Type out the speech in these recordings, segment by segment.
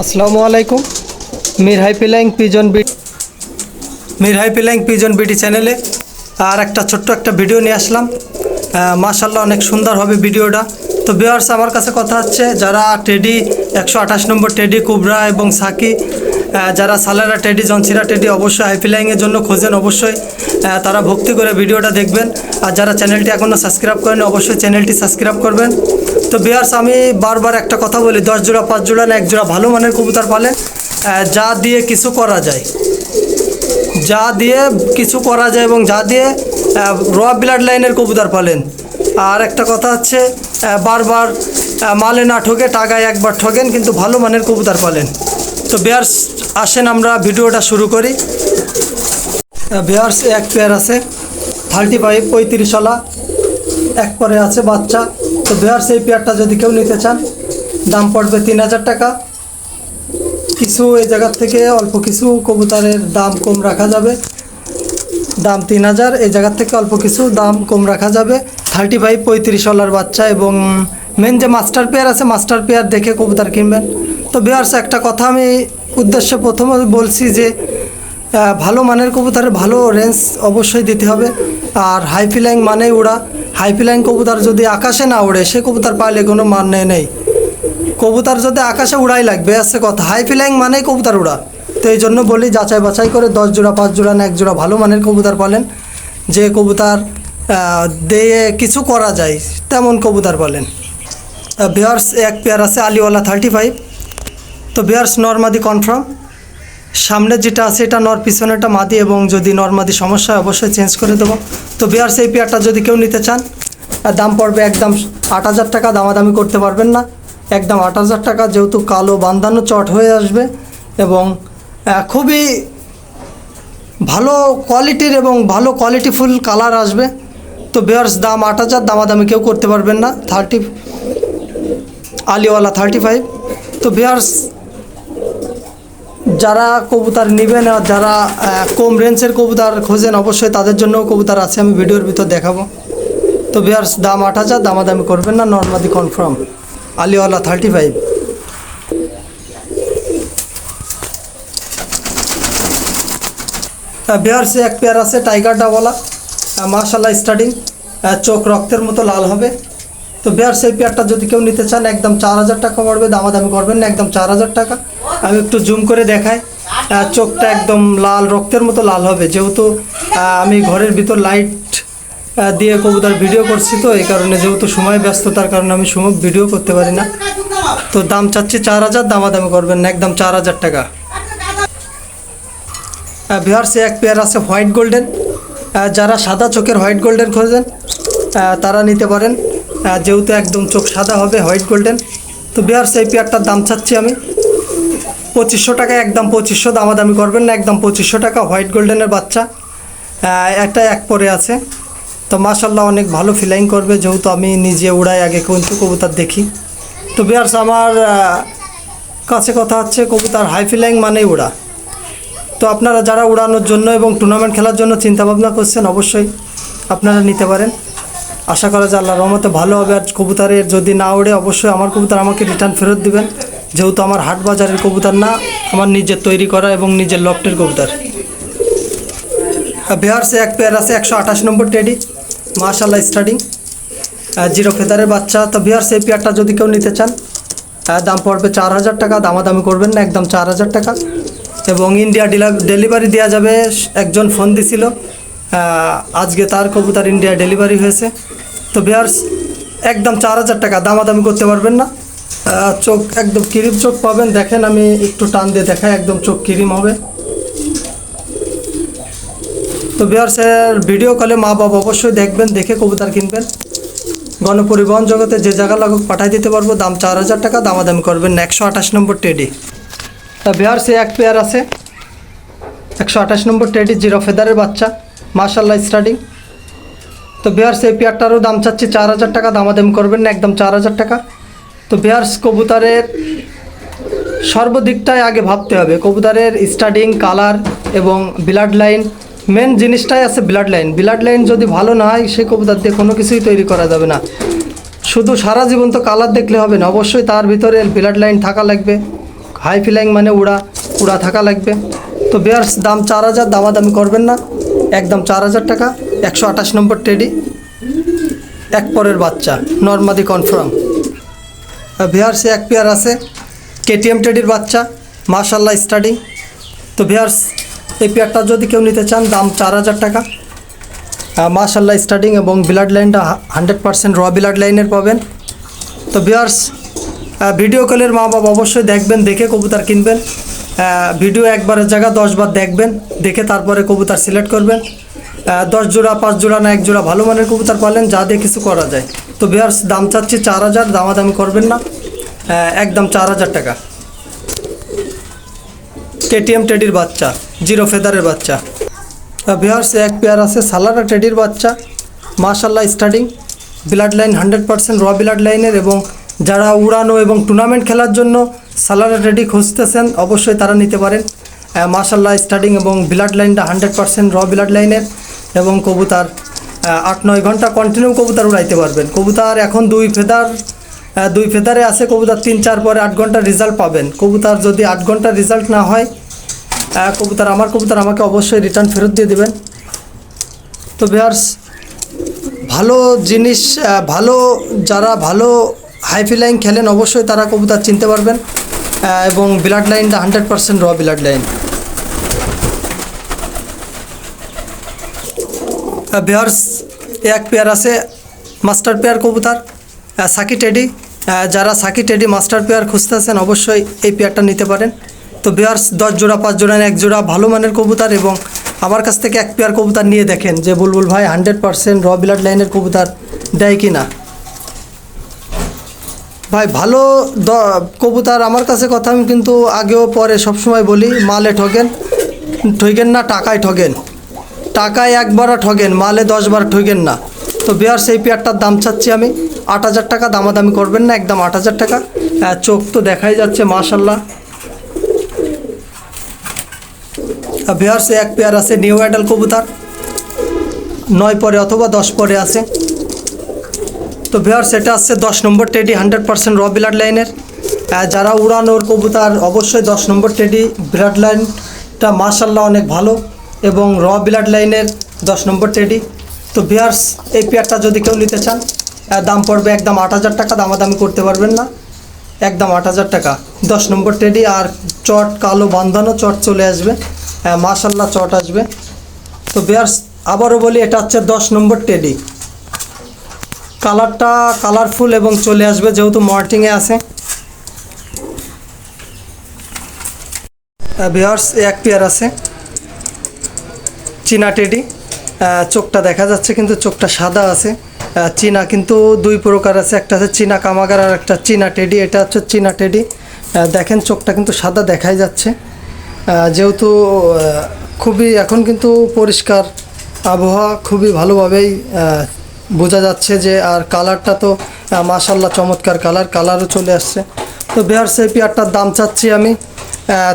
আসসালামু আলাইকুম। Mir high flying pigeon BD Mir high flying pigeon BD চ্যানেলে আর একটা ছোট্ট একটা ভিডিও নিয়ে আসলাম। মাশাল্লাহ অনেক সুন্দর হবে ভিডিওটা। তো বিয়ার্স আমার কাছে কথা হচ্ছে, যারা টেডি, একশো আঠাশ নম্বর টেডি, কুবরা এবং সাকি যারা সালারা টেডি, জনসিরা টেডি, অবশ্যই হাই পিলাইংয়ের জন্য খোঁজেন অবশ্যই। তারা ভক্তি করে ভিডিওটা দেখবেন। আর যারা চ্যানেলটি এখনও সাবস্ক্রাইব করেন অবশ্যই চ্যানেলটি সাবস্ক্রাইব করবেন। তো বিয়ার্স আমি বারবার একটা কথা বলি দশ জোড়া পাঁচ জোড়া না এক জোড়া ভালো মানের কবুতর আহ, যা দিয়ে কিছু করা যায়। যা দিয়ে কিছু করা যায় এবং যা দিয়ে র ব্লাড লাইনের কবুতর পালেন। আর একটা কথা হচ্ছে বারবার মালে না ঠকে টাকায় একবার ঠকেন কিন্তু ভালো মানের কবুতর পালেন। তো বেয়ার্স আসেন আমরা ভিডিওটা শুরু করি। বেয়ার্স এক পেয়ার আছে থার্টি ফাইভ পঁয়ত্রিশওয়ালা এক পরে আছে বাচ্চা। তো বেয়ার্স এই পেয়ারটা যদি কেউ নিতে চান, দাম পড়বে তিন হাজার টাকা। কিছু এই জায়গার থেকে অল্প কিছু কবুতরের দাম কম রাখা যাবে। দাম তিন হাজার, এই জায়গার থেকে অল্প কিছু দাম কম রাখা যাবে। থার্টি ফাইভ পঁয়ত্রিশ ডলার বাচ্চা এবং মেন যে মাস্টার পেয়ার আছে মাস্টার পেয়ার দেখে কবুতর কিনবেন। তো বিয়ার্স একটা কথা আমি উদ্দেশ্যে প্রথমে বলছি যে ভালো মানের কবুতরের ভালো রেঞ্জ অবশ্যই দিতে হবে। আর হাই ফিলাইং মানেই উড়া হাই ফিলাইং কবুতর যদি আকাশে না উড়ে, সে কবুতর পাইলে কোনো মানে নেই কবুতর যদি আকাশে উড়াই লাগবে, আছে কথা। হাই ফিলাইং মানেই কবুতর উড়া। তো এই জন্য বলি, যাচাই বাছাই করে দশ জোড়া, পাঁচ জোড়া না এক জোড়া ভালো মানের কবুতর পালেন। যে কবুতর দিয়ে কিছু করা যায়, তেমন কবুতর পালেন। বিয়ার্স এক পেয়ার আছে আলিওয়ালা থার্টি ফাইভ তো বিয়ার্স নর্মাদি কনফার্ম সামনে যেটা আছে, এটা নর পিছনেটা মাদি এবং যদি নর্মাদি সমস্যা হয়, অবশ্যই চেঞ্জ করে দেবো। তো বিয়ার্স, এই পেয়ারটা যদি কেউ নিতে চান দাম পড়বে একদম আট হাজার টাকা, দামাদামি করতে পারবেন না। একদম আট হাজার টাকা, যেহেতু কালো বান্ধানো চট হয়ে আসবে এবং খুবই ভালো কোয়ালিটির এবং ভালো কোয়ালিটিফুল কালার আসবে। তো বিয়ার্স, দাম আট হাজার, দামাদামি কেউ করতে পারবেন না। থার্টি আলিওয়ালা থার্টি ফাইভ তো বিয়ার্স যারা কবুতর নেবেন আর যারা কম রেঞ্জের কবুতর খোঁজেন, অবশ্যই তাদের জন্য কবুতর আছে, আমি ভিডিওর ভিতর দেখাবো। তো বিয়ার্স দাম আট হাজার, দামাদামি করবেন না নর্মাদি কনফার্ম আলিওয়ালা থার্টি ফাইভ বিহারসে এক পেয়ার আছে টাইগার ডাওয়ালা মাশাল্লাহ স্টার্টিং চোখ রক্তের মতো লাল হবে। তো বিহার সেই পেয়ারটা যদি কেউ নিতে চান, একদম চার হাজার টাকা পড়বে দামাদামি করবেন না, একদম চার হাজার টাকা। আমি একটু জুম করে দেখাই। চোখটা একদম লাল, রক্তের মতো লাল হবে। যেহেতু আমি ঘরের ভিতর লাইট দিয়ে কবুতার ভিডিও করছি তো, এই কারণে যেহেতু সময় ব্যস্ততার কারণে আমি সময় ভিডিও করতে পারি না। তো দাম চাচ্ছি চার হাজার, দামাদামি করবেন না, একদম চার হাজার টাকা। ভিওয়ার্সে এক পেয়ার আছে হোয়াইট গোল্ডেন যারা সাদা চোখের হোয়াইট গোল্ডেন খোঁজেন তারা নিতে পারেন। যেহেতু একদম চোখ সাদা হবে হোয়াইট গোল্ডেন তো ভিওয়ার্স এই পেয়ারটার দাম চাচ্ছি আমি। পঁচিশশো টাকা, একদম পঁচিশশো দামাদামি করবেন না, একদম পঁচিশশো টাকা, হোয়াইট গোল্ডেনের বাচ্চা। একটা এক পরে আছে। তো মাশাল্লাহ অনেক ভালো ফিলাইং করবে, যেহেতু আমি নিজে উড়াই, আগে কিন্তু কবুতর দেখি। তো বিয়ার্স, আমার কাছে কথা হচ্ছে, কবুতর হাই ফিলাইং মানেই উড়া। তো আপনারা যারা উড়ানোর জন্য এবং টুর্নামেন্ট খেলার জন্য চিন্তা ভাবনা করছেন, অবশ্যই আপনারা নিতে পারেন। আশা করা যায় আল্লাহ রহমতে ভালো হবে। আর কবুতরের যদি না উড়ে, অবশ্যই আমার কবুতর আমাকে রিটার্ন ফেরত দিবেন। যেহেতু আমার হাট বাজারের কবুতর না, আমার নিজের তৈরি করা এবং নিজের লফটের কবুতর। বিহারসে এক পেয়ার আছে একশো আঠাশ নম্বর টেডি মাশাল্লাহ স্টার্টিং জিরো ফেদারের বাচ্চা। তো বিহার সেই পেয়ারটা যদি কেউ নিতে চান দাম পড়বে চার হাজার টাকা, দামাদামি করবেন না, একদম চার হাজার টাকা। এবং ইন্ডিয়া ডিলা ডেলিভারি দেওয়া যাবে, একজন ফোন দিছিল আজকে তার কবুতর ইন্ডিয়া ডেলিভারি হয়েছে। তো বিহার্স একদম চার হাজার টাকা, দামাদামি করতে পারবেন না। চোখ একদম ক্রিম চোখ পাবেন। দেখেন, আমি একটু টান দিয়ে দেখাই, একদম চোখ ক্রিম হবে। তো বিহার্সের ভিডিও কলে মা বাবা অবশ্যই দেখবেন, দেখে কবুতর কিনবেন। গণপরিবহন জগতে যে জায়গা লাগুক পাঠাই দিতে পারব, দাম চার হাজার টাকা, দামাদামি করবেন একশো আঠাশ নম্বর টেডি। তা বিহার সে এক পেয়ার আছে। একশো আঠাশ নম্বর টেডি, জিরো ফেদারের বাচ্চা মার্শাল্লাহ স্টার্টিং তো বিহার সে পেয়ারটারও দাম চাচ্ছি চার হাজার টাকা, দামাদামি করবেন না, একদম চার হাজার টাকা। তো বিহার কবুতরের সর্বদিকটাই আগে ভাবতে হবে। কবুতরের স্টার্টিং কালার এবং ব্লাড লাইন, মেন জিনিসটাই আছে ব্লাড লাইন। ব্লাড লাইন যদি ভালো না হয়, সেই কবুতর দিয়ে কোনো কিছুই তৈরি করা যাবে না। শুধু সারা জীবন তো কালার দেখলে হবে না, অবশ্যই তার ভিতরে ব্লাড লাইন থাকা লাগবে। হাই ফিলাইং মানে উড়া উড়া থাকা লাগবে। তো বেয়ার্স, দাম চার হাজার, দামাদামি করবেন না। একদম চার হাজার টাকা, একশো আঠাশ নম্বর টেডি। এক পরের বাচ্চা, নর্মাদি কনফার্ম। ভিয়ার্স এক পেয়ার আছে। কেটিএম টেডির বাচ্চা মাশাল্লাহ স্টার্টিং তো ভিয়ার্স, এই পেয়ারটা যদি কেউ নিতে চান, দাম চার হাজার টাকা। মাশাল্লাহ স্টার্টিং এবং ব্লাড লাইনটা হান্ড্রেড পার্সেন্ট র ব্লাড লাইনের পাবেন। তো ভিয়ার্স ভিডিও কলের মা বাবা অবশ্যই দেখবেন, দেখে কবুতর কিনবেন। ভিডিও একবারের জায়গা, দশবার দেখবেন, দেখে তারপরে কবুতর সিলেক্ট করবেন। দশ জোড়া, পাঁচ জোড়া না এক জোড়া ভালো মানের কবুতর পালেন, যা দিয়ে কিছু করা যায়। তো ভিয়ার্স দাম চাচ্ছি চার হাজার, দামাদামি করবেন না। একদম চার হাজার টাকা। কেটিএম টেডির বাচ্চা জিরো ফেদারের বাচ্চা। বিহার্স এক পেয়ার আছে সালারা টেডির বাচ্চা। মাশাল্লাহ starting blood line hundred percent raw blood লাইনের এবং যারা উড়ানো এবং টুর্নামেন্ট খেলার জন্য সালারা টেডি খুঁজতেছেন, অবশ্যই তারা নিতে পারেন। মাশাল্লাহ স্টার্টিং এবং ব্লাড লাইনটা হান্ড্রেড পার্সেন্ট র ব্লাড লাইনের এবং কবুতার আট নয় ঘণ্টা কন্টিনিউ কবুতার উড়াইতে পারবেন। কবুতার এখন দুই ফেদার দুই ফেদারে আছে, কবুতার তিন, চার পরে আট ঘণ্টা রেজাল্ট পাবেন। কবুতার যদি আট ঘণ্টা রেজাল্ট না হয় কবুতর, আমার কবুতর আমাকে অবশ্যই রিটার্ন ফেরত দিয়ে দেবেন। তো বেয়ার্স ভালো জিনিস ভালো, যারা ভালো হাই ফিলাইং খেলেন, অবশ্যই তারা কবুতর চিনতে পারবেন। এবং ব্লাড লাইনটা হান্ড্রেড পার্সেন্ট র ব্লাড লাইন বেয়ার্স এক পেয়ার আছে, মাস্টার পেয়ার কবুতার সাকি টেডি। যারা সাকি টেডি মাস্টার পেয়ার খুঁজতেছেন, অবশ্যই এই পেয়ারটা নিতে পারেন। তো বেয়ার্স দশ জোড়া, পাঁচ জোড়া, এক জোড়া ভালো মানের কবুতার এবং আমার কাছ থেকে এক পেয়ার কবুতর নিয়ে দেখেন যে বুলবুল ভাই হান্ড্রেড পার্সেন্ট র ব্লাড লাইনের কবুতর দেয় কি না ভাই, ভালো দ- কবুতার আমার কাছে কথা আমি কিন্তু আগেও পরে সবসময় বলি, মালে ঠগেন ঠগেন না, টাকায় ঠগেন। টাকায় একবারও ঠগেন, মালে দশবার ঠগেন না। তো বিয়ার সেই পেয়ারটার দাম চাচ্ছি আমি। আট হাজার টাকা দামাদামি করবেন না, একদম আট হাজার টাকা। চোখ তো দেখাই যাচ্ছে, মাশাল্লাহ। বিহার সে এক পেয়ার আছে, নিউ অ্যাডাল কবুতার। নয় পরে অথবা দশ পরে আছে। তো ভিওর সেটা আসছে দশ নম্বর teddy, hundred percent raw blood লাইনের। যারা উড়ানোর কবুতার, অবশ্যই দশ নম্বর টেডি ব্লাড লাইনটা মার্শাল্লাহ অনেক ভালো। এবং র ব্লাড লাইনের দশ নম্বর টেডি তো ভিয়ার্স এই পেয়ারটা যদি কেউ নিতে চান দাম পড়বে একদম আট হাজার টাকা, দামাদামি করতে পারবেন না। একদম আট হাজার টাকা। দশ নম্বর টেডি আর চট কালো বান্ধানো চট চলে আসবে। মার্শাল্লাহ চট আসবে। তো ভিয়ার্স আবারও বলি, এটা হচ্ছে দশ নম্বর টেডি কালারটা কালারফুল এবং চলে আসবে, যেহেতু মর্টিংয়ে আছে। ভিওর্স এক পেয়ার আছে। চীনা টেডি। চোখটা দেখা যাচ্ছে কিন্তু চোখটা সাদা আছে। চীনা কিন্তু দুই প্রকার আছে। একটা আছে চীনা কামাগার আর একটা চীনা টেডি। এটা হচ্ছে চীনা টেডি। দেখেন চোখটা কিন্তু সাদা দেখাই যাচ্ছে। যেহেতু খুবই এখন কিন্তু পরিষ্কার আবহাওয়া, খুবই ভালোভাবেই বোঝা যাচ্ছে যে আর কালারটা তো মাশাল্লাহ চমৎকার কালার কালারও চলে আসছে। তো বেয়ার সেই পেয়ারটার দাম চাচ্ছি আমি।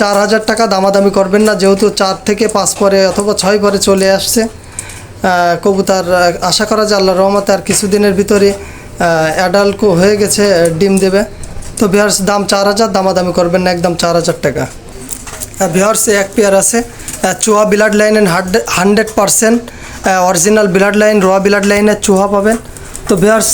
চার হাজার টাকা দামাদামি করবেন না, যেহেতু চার থেকে পাঁচ পরে অথবা ছয় পরে চলে আসছে। কবুতর আশা করা যায় আল্লাহ রহমতে আর কিছুদিনের ভিতরে অ্যাডাল্ট হয়ে গেছে, ডিম দেবে। তো বিহার দাম চার হাজার, দামাদামি করবেন না, একদম চার হাজার টাকা। ভিওর্সে এক পেয়ার আছে। চুহা ব্লাড লাইনের hundred percent original blood line, raw blood লাইনের চুহা পাবেন। তো ভিওর্স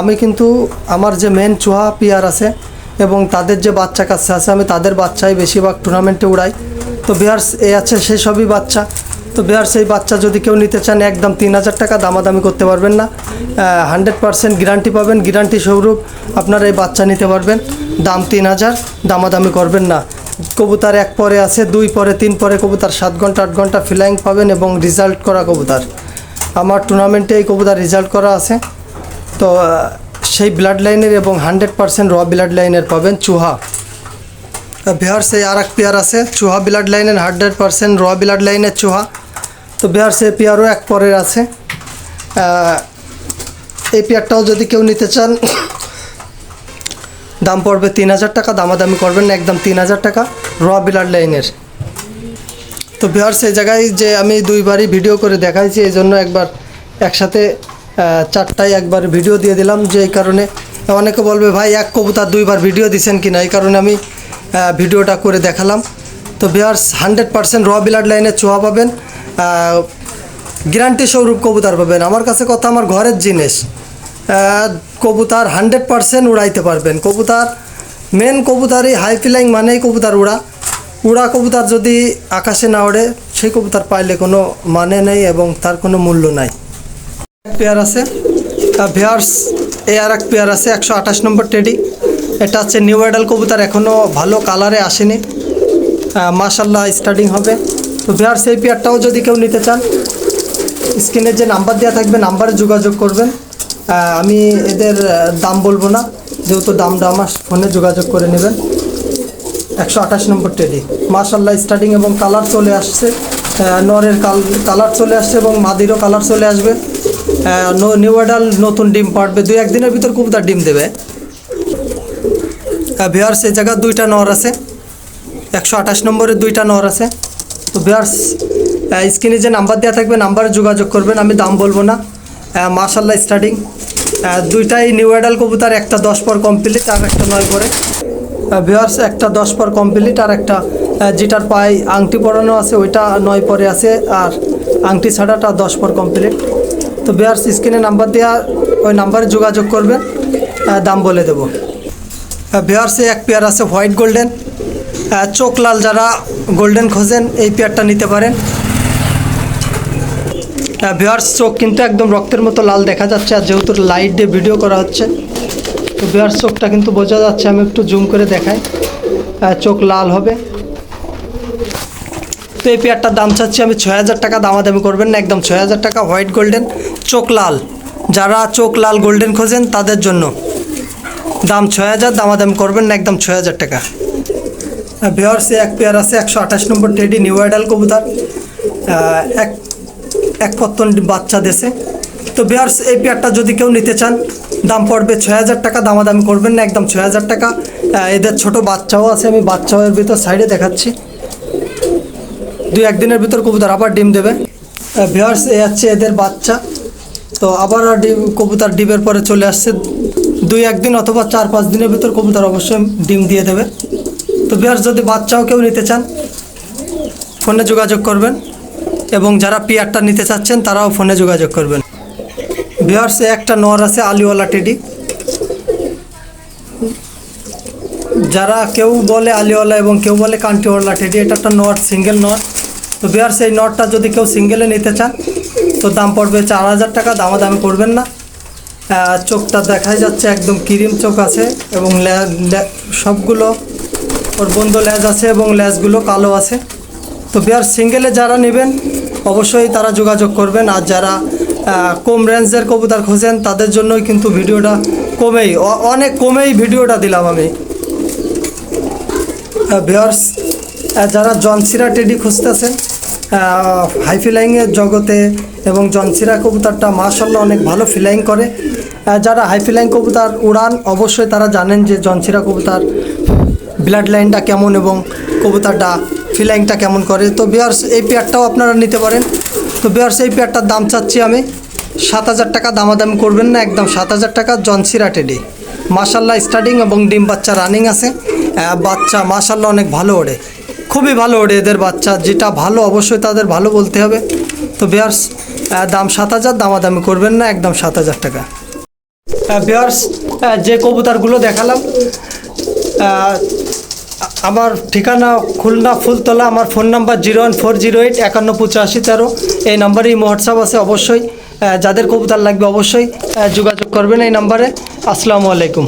আমি কিন্তু আমার যে মেন চুহা পেয়ার আছে এবং তাদের যে বাচ্চা কাছে আছে, আমি তাদের বাচ্চাই বেশিরভাগ টুর্নামেন্টে উড়াই। তো বিহার্স, এ আছে সেই সবই বাচ্চা। তো বিহার সেই বাচ্চা যদি কেউ নিতে চান, একদম তিন হাজার টাকা দামাদামি করতে পারবেন না। হান্ড্রেড পারসেন্ট গ্যারান্টি পাবেন গ্যারান্টি স্বরূপ আপনারা এই বাচ্চা নিতে পারবেন। দাম তিন হাজার, দামাদামি করবেন না। কবুতার এক পরে আছে, দুই পরে, তিন পরে কবুতার, সাত ঘণ্টা, আট ঘণ্টা ফ্লাইং পাবেন এবং রেজাল্ট করা কবুতার। আমার টুর্নামেন্টে এই কবুতার রেজাল্ট করা আছে। তো সেই ব্লাড লাইনের এবং হান্ড্রেড পারসেন্ট র ব্লাড লাইনের পাবেন চুহা। বিহার সেই আর এক পেয়ার আছে, চুহা ব্লাড লাইনের হান্ড্রেড পারসেন্ট র ব্লাড লাইনের চুহা। তো বিহার সে পেয়ারও এক পরের আছে। এই পেয়ারটাও যদি কেউ নিতে চান, দাম পড়বে তিন হাজার টাকা, দামাদামি করবেন না, একদম তিন হাজার টাকা র ব্লাড লাইনের তো বিহার সেই জায়গায় যে আমি দুইবারই ভিডিও করে দেখাইছি, এই জন্য একবার একসাথে চারটায় একবার ভিডিও দিয়ে দিলাম যে এই কারণে অনেকে বলবে, ভাই, এক কবুতার দুইবার ভিডিও দিছেন কি না এই কারণে আমি ভিডিওটা করে দেখালাম। তো বিহার্স হান্ড্রেড পার্সেন্ট র বিলাড লাইনে চোয়া পাবেন। গ্যারান্টি স্বরূপ কবুতর পাবেন। আমার কাছে কথা, আমার ঘরের জিনিস। কবুতর হান্ড্রেড পার্সেন্ট উড়াইতে পারবেন। কবুতার মেন কবুতরই হাই ফ্লাইং মানেই কবুতর উড়া। উড়া কবুতর যদি আকাশে না ওড়ে, সেই কবুতর পাইলে কোনো মানে নেই এবং তার কোনো মূল্য নাই। পেয়ার আছে। ভেয়ার্স এ আর এক পেয়ার আছে, একশো আঠাশ নম্বর টেডি। এটা হচ্ছে নিউ আইডাল কবুতর এখনও ভালো কালারে আসেনি। মাশাল্লাহ স্টার্টিং হবে। তো ভেয়ার্স এই পেয়ারটাও যদি কেউ নিতে চান, স্ক্রিনে যে নাম্বার দেওয়া থাকবে, নাম্বারে যোগাযোগ করবেন। আমি এদের দাম বলব না, যেহেতু দামটা আমার ফোনে যোগাযোগ করে নেবেন। একশো আঠাশ নম্বর টেডি। মাশাল্লাহ স্টার্টিং এবং কালার চলে আসছে। নরের কাল কালার চলে আসছে এবং মাদিরও কালার চলে আসবে। নিউ অ্যাডাল নতুন ডিম পাড়বে। দুই একদিনের ভিতর কবুতর ডিম দেবে। ভিয়ার্স এই জায়গায় দুইটা নর আছে। একশো আঠাশ নম্বরের দুইটা নর আছে। তো ভিয়ার্স স্ক্রিনে যে নাম্বার দেওয়া থাকবে নাম্বারে যোগাযোগ করবেন। আমি দাম বলব না। মার্শাল্লাহ স্টার্টিং দুইটাই নিউ অ্যাডাল কবুতর, একটা দশ পর কমপ্লিট আর একটা নয় করে ভিওয়ার্স একটা দশ পর কমপ্লিট আর একটা যেটার পায়ে আংটি পরানো আছে, ওইটা নয় পরে আছে, আর আংটি ছাড়াটা দশ পর কমপ্লিট তো ভিওয়ার্স স্ক্রিনে নাম্বার দেওয়া ওই নাম্বারে যোগাযোগ করবেন দাম বলে দেবো। ভিওয়ার্সে এক পেয়ার আছে হোয়াইট গোল্ডেন চোখ লাল যারা গোল্ডেন খোঁজেন, এই পেয়ারটা নিতে পারেন। ভিওয়ার্স চোখ কিন্তু একদম রক্তের মতো লাল দেখা যাচ্ছে, আর যেহেতু লাইট দিয়ে ভিডিও করা হচ্ছে, তো বিয়ার চোখটা কিন্তু বোঝা যাচ্ছে, আমি একটু জুম করে দেখাই। চোখ লাল হবে। তো এই পেয়ারটার দাম চাচ্ছি আমি ছয় হাজার টাকা, দামাদামি করবেন না, একদম ছয় হাজার টাকা হোয়াইট গোল্ডেন। চোখ লাল। যারা চোখ লাল গোল্ডেন খোঁজেন তাদের জন্য। দাম ছয় হাজার, দামাদামি করবেন না, একদম ছয় হাজার টাকা। ভিওর্সে এক পেয়ার আছে, একশো আঠাশ নম্বর টেডি নিউ আইডাল কবুতর। এক এক পত্তন বাচ্চা দেশে। তো বিয়ার্স এই পেয়ারটা যদি কেউ নিতে চান, দাম পড়বে ছয় হাজার টাকা, দামাদামি করবেন না, একদম ছয় হাজার টাকা। এদের ছোট বাচ্চাও আছে, আমি বাচ্চাও এর ভিতর সাইডে দেখাচ্ছি। দুই, একদিনের ভিতর কবুতর আবার ডিম দেবে। ভিওর্স এ হচ্ছে এদের বাচ্চা। তো আবার ডিম, কবুতর ডিমের পরে চলে আসছে। দুই একদিন অথবা চার, পাঁচ দিনের ভিতর কবুতর অবশ্যই ডিম দিয়ে দেবে। তো ভিওর্স যদি বাচ্চাও কেউ নিতে চান, ফোনে যোগাযোগ করবেন এবং যারা পিয়ারটা নিতে চাচ্ছেন, তারাও ফোনে যোগাযোগ করবেন। ভিওর্সে একটা নর আছে, আলিওয়ালা টেডি। যারা কেউ বলে আলিওয়ালা এবং কেউ বলে কান্টিওয়ালা টেডি, এটা একটা নট সিঙ্গেল নট তো বিহার, সেই নটটা যদি কেউ সিঙ্গেলে নিতে চান তো দাম পড়বে চার হাজার টাকা, দামাদামি করবেন না। চোখটা দেখাই যাচ্ছে, একদম ক্রিম চোখ আছে এবং সবগুলো ওর বন্ধ লেজ আছে এবং লেজগুলো কালো আছে। তো বিহার সিঙ্গেলে যারা নেবেন, অবশ্যই তারা যোগাযোগ করবেন। আর যারা কম রেঞ্জের কবুতর খোঁজেন, তাদের জন্যই কিন্তু ভিডিওটা কমেই অনেক কমেই ভিডিওটা দিলাম আমি। ভিওর্স যারা জনসিরা টেডি খুঁজতেছেন হাই ফিলাইংয়ের জগতে এবং জনসিরা কবুতরটা মাশাল্লাহ অনেক ভালো ফিলাইং করে। যারা হাই ফিলাইং কবুতর উড়ান, অবশ্যই তারা জানেন যে জনসিরা কবুতর ব্লাড লাইনটা কেমন এবং কবুতরটা ফিলাইংটা কেমন করে। তো বিয়ার্স এই পেয়ারটাও আপনারা নিতে পারেন। তো বিয়ার্স এই পেয়ারটার দাম চাচ্ছি আমি সাত হাজার টাকা, দামাদামি করবেন না, একদম সাত হাজার টাকা জনসিরা টেডি মাশাল্লাহ স্টার্টিং এবং ডিম বাচ্চা রানিং আছে। বাচ্চা মাশাল্লাহ অনেক ভালো ওড়ে। খুবই ভালো ওড়ে এদের বাচ্চা। যেটা ভালো অবশ্যই তাদের ভালো বলতে হবে। তো বিয়ার্স দাম সাত হাজার, দামাদামি করবেন না, একদম সাত হাজার টাকা। বিয়ার্স যে কবুতারগুলো দেখালাম আমার ঠিকানা খুলনা ফুলতলা, আমার phone number zero one four zero eight একান্ন পঁচাশি তেরো। এই নাম্বারেই হোয়াটসঅ্যাপ আছে অবশ্যই। যাদের কবুতার লাগবে অবশ্যই যোগাযোগ করবেন এই নাম্বারে। আসসালামু আলাইকুম।